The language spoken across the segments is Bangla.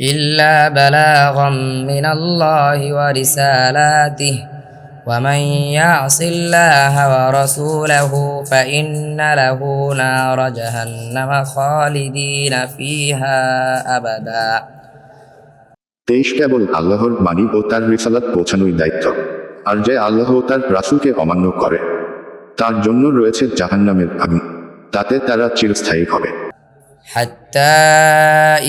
إلا بلاغا من الله ورسالاته ومن يعص الله ورسوله فإن له نار جهنم خالدين فيها أبدا তেইশ কেবল আল্লাহর বাণী ও তার রিসালাত পৌঁছানোই দায়িত্ব আর যে আল্লাহ ও তার রাসূলকে অমান্য করে তার জন্য রয়েছে জাহান্নামের আগুন তাতে তারা চিরস্থায়ী হবে حتى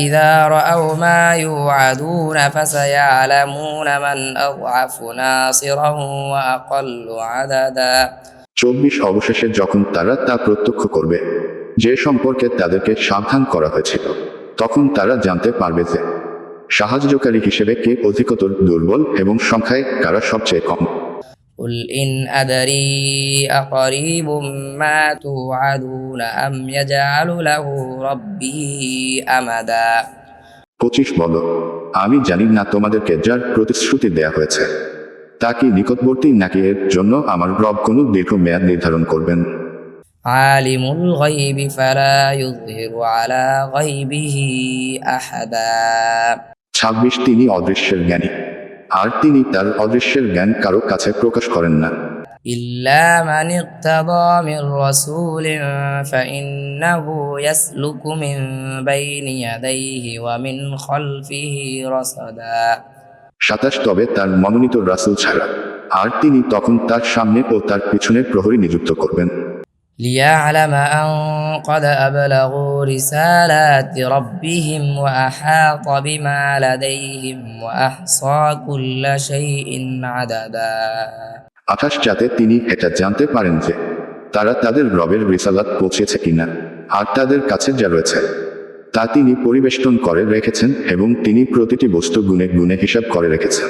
إذا رأوا ما يوعدون فسيعلمون من أضعف ناصرا وأقل عددا. চব্বিশ অবশেষে যখন তারা তা প্রত্যক্ষ করবে, যে সম্পর্কে তাদেরকে সাবধান করা হয়েছিল, তখন তারা জানতে পারবে যে সাহায্যকারী হিসেবে কে অধিকতর দুর্বল এবং সংখ্যায় কারা সবচেয়ে কম। قل إن أدري أقريب ما توعدون أم يجعل له ربي أمدا পঁচিশ বলো আমি জানি না তোমাদেরকে যার প্রতিশ্রুতি দেয়া হয়েছে তা কি নিকটবর্তী নাকি এর জন্য আমার রব কোনো দীর্ঘ মেয়াদ নির্ধারণ করবেন عالم الغيب فلا يظهر على غيبه أحدا ছাব্বিশ তিনি অদৃশ্যের জ্ঞানী আর তিনি তার অদৃশ্যের জ্ঞান কারো কাছে প্রকাশ করেন না إلا من ارتضى من رسول فإنه يسلك من بين يديه ومن خلفه رصدا সাতাশ তবে তার মনোনীত রাসূল ছাড়া আর তিনি তখন তার সামনে ও তার পিছনে প্রহরী নিযুক্ত করবেন ليعلم أن قد أبلغوا رسالات ربهم وأحاط بما لديهم وأحصى كل شيء عددا আঠাশ যাতে তিনি এটা জানতে পারেন যে তারা তাদের রবের রিসালাত পৌঁছেছে কিনা আর তাদের কাছে যা রয়েছে তা তিনি পরিবেষ্টন করে রেখেছেন এবং তিনি প্রতিটি বস্তু গুণে গুণে হিসাব করে রেখেছেন